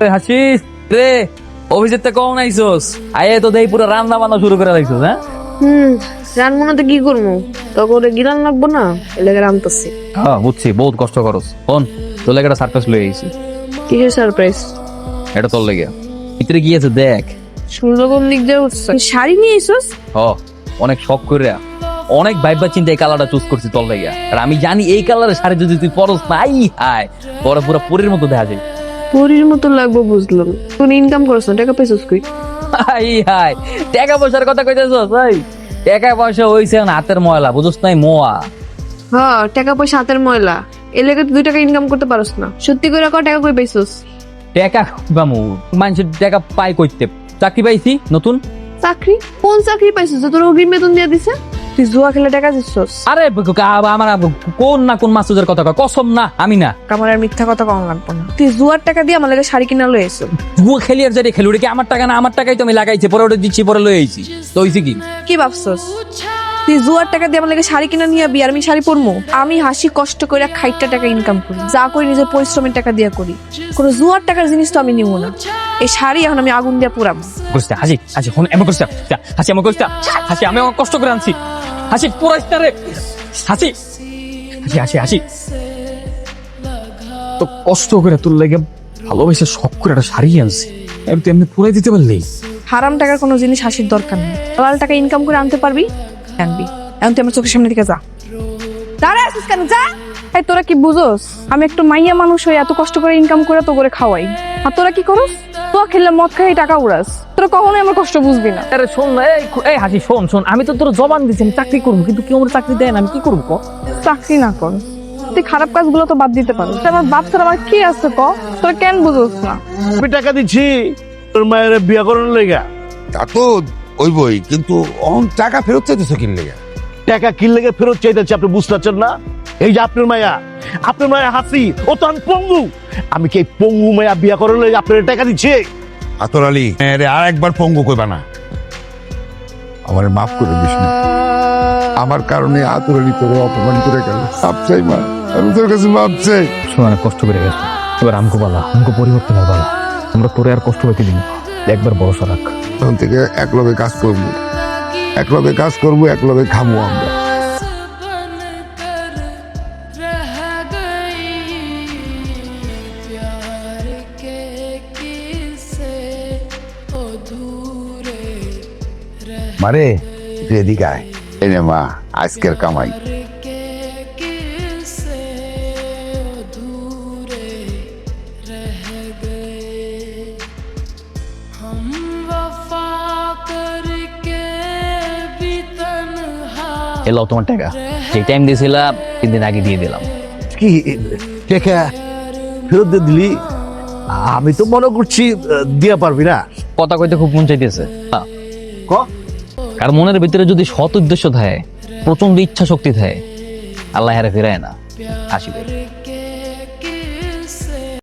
হাসিস রে অফিসের থেকে কখন আইসোস আয়ে তো দেই পুরো রান্না বান্না শুরু করে হ্যাঁ? হুম রানমোনাতে কি করব তখন গিলান লাগবো না? এলাকার আনতেছি হ্যাঁ বুঝছি বহুত কষ্ট করস। কোন? তোর লেগে একটা লয়ে আইছি। কিসের সারপ্রাইজ এটা তোর লেগে। ভিতরে কি আছে দেখ। সূর্য কোন দিক দিয়ে উঠছে? শাড়ি নিয়ে এসোস হ অনেক শখ করে অনেক ভাইবা চিন্তা এই কালারটা চুজ করছি তোর লেগে। আর আমি জানি এই কালারের শাড়ি যদি তুই পরস না আই হায় পরে পুরো পরীর মতো দেখা যায়। পরির মতো লাগবো বুঝলাম। তুই ইনকাম করছ না টাকা পেয়েছিস কই? হাই হাই টাকা পয়সার কথা কইতেছস ভাই টাকা পয়সা হইছে না হাতের ময়লা বুঝছ নাই মোয়া। হ্যাঁ টাকা পয়সা হাতের ময়লা। এলাকায় দুই টাকা ইনকাম করতে পারস না। সত্যি করে কয় টাকা কই পাইছস? টাকা বামু মানুষের টাকা পাই কইতে। চাকরি পাইছি নতুন? চাকরি? কোন চাকরি পাইছস? যে তোর অগ্রিম বেতন দিয়ে দিছে? তুই জুয়া খেলে টাকা দিছস আরে আমার কোন না কোন মাসুদের কথা কয়? কসম না আমি না। আমার আর মিথ্যা কথা কম লাগবো না। তুই জুয়ার টাকা দিয়ে আমার লাগে শাড়ি কিনা লয়ে এসো জুয়া খেলি আর যাই খেলি ওটা কি আমার টাকা না? আমার টাকাই তো আমি লাগাইছি পরে ওটা দিচ্ছি পরে লই আইছি। তো হইছে কি? কি ভাবছস? তুই জুয়ার টাকা দিয়ে আমার লাগে শাড়ি কিনা নিয়ে আবি আর আমি শাড়ি পরবো আমি হাসি কষ্ট করে খাইটটা টাকা ইনকাম করি। যা করি নিজের পরিশ্রমের টাকা দিয়ে করি। কোনো জুয়ার টাকার জিনিস তো আমি নিব না। এই শাড়ি এখন আমি আগুন দিয়ে পুরাবো। কইস্তা হাসি হাসি হন এমন হাসি কইস্তা হাসি আমি কষ্ট করে আনছি। হাসি পুরাইস্তা রে হাসি হাসি হাসি হাসি। তো কষ্ট করে তোর লাগে ভালোবেসে শখ করে একটা শাড়ি আনছি। আমি তো এমনি পুরাই দিতে পারলি। হারাম টাকার কোনো জিনিস হাসির দরকার নেই। হালাল টাকা ইনকাম করে আনতে পারবি, আনবি। এখন তুই আমার চোখের সামনে থেকে যা। দাঁড়া আসিস কেন? যা। এই, তোরা কি বুঝোস? আমি একটু মাইয়া মানুষ হয়ে এত কষ্ট করে ইনকাম করে তো করে খাওয়াই। আর তোরা কি করস? তো খেললে মদ খাই টাকা উড়াস। তোরা কখনোই আমার কষ্ট বুঝবি না। আরে শোন না এই এই হাসি শোন শোন আমি তো তোর জবান দিছি আমি চাকরি করব কিন্তু কেউ আমার চাকরি দেয় না আমি কি করব ক? চাকরি না কর। তুই খারাপ কাজগুলো তো বাদ দিতে পারো আমার বাপ ছাড়া আমার কি আছে ক? তোরা কেন বুঝোস না? আমি টাকা দিচ্ছি তোর মায়ের বিয়া করানোর লেগা। তা তো ওই বই কিন্তু অন টাকা ফেরত চাইতেছো কিনলে লেগে টাকা কিনলে ফেরত চাইতেছে আপনি বুঝতে পারছেন না? এই যে আপনার মায়া আপনার মায়া হাসি ও তো আমি পঙ্গু। আমি কি পঙ্গু মায়া বিয়া করার লেগে আপনার টাকা দিচ্ছে? আতর আলী আরে আর একবার পঙ্গু কইবা না। আমার মাফ করে দিস না। আমার কারণে আতর আলী তোরে অপমান করে গেল। মাপ চাই মা আমি তোর কাছে মাপ চাই শোন অনেক কষ্ট করে গেছে। এবার আমকো বলা আমকো পরিবর্তনের বলা। আমরা তোরে আর কষ্ট পাইতে দিন একবার ভরসা রাখ। তখন থেকে একলগে কাজ করব। একলগে কাজ করব একলগে খামো আমরা। মারে তুই এদিকে আয়। এই নে মা আজকের কামাই। এলাও তোমার টাকা। যে টাইম দিয়েছিলাম তিন দিন আগে দিয়ে দিলাম। কি টাকা ফেরত দিয়ে দিলি? আমি তো মনে করছি দিয়া পারবি না। কথা কইতে খুব মন চাইতেছে। হ্যাঁ। ক? আর মনের ভিতরে যদি সৎ উদ্দেশ্য থাকে প্রচণ্ড ইচ্ছা শক্তি থাকে, আল্লাহ হারে ফিরায় না। হাসি করে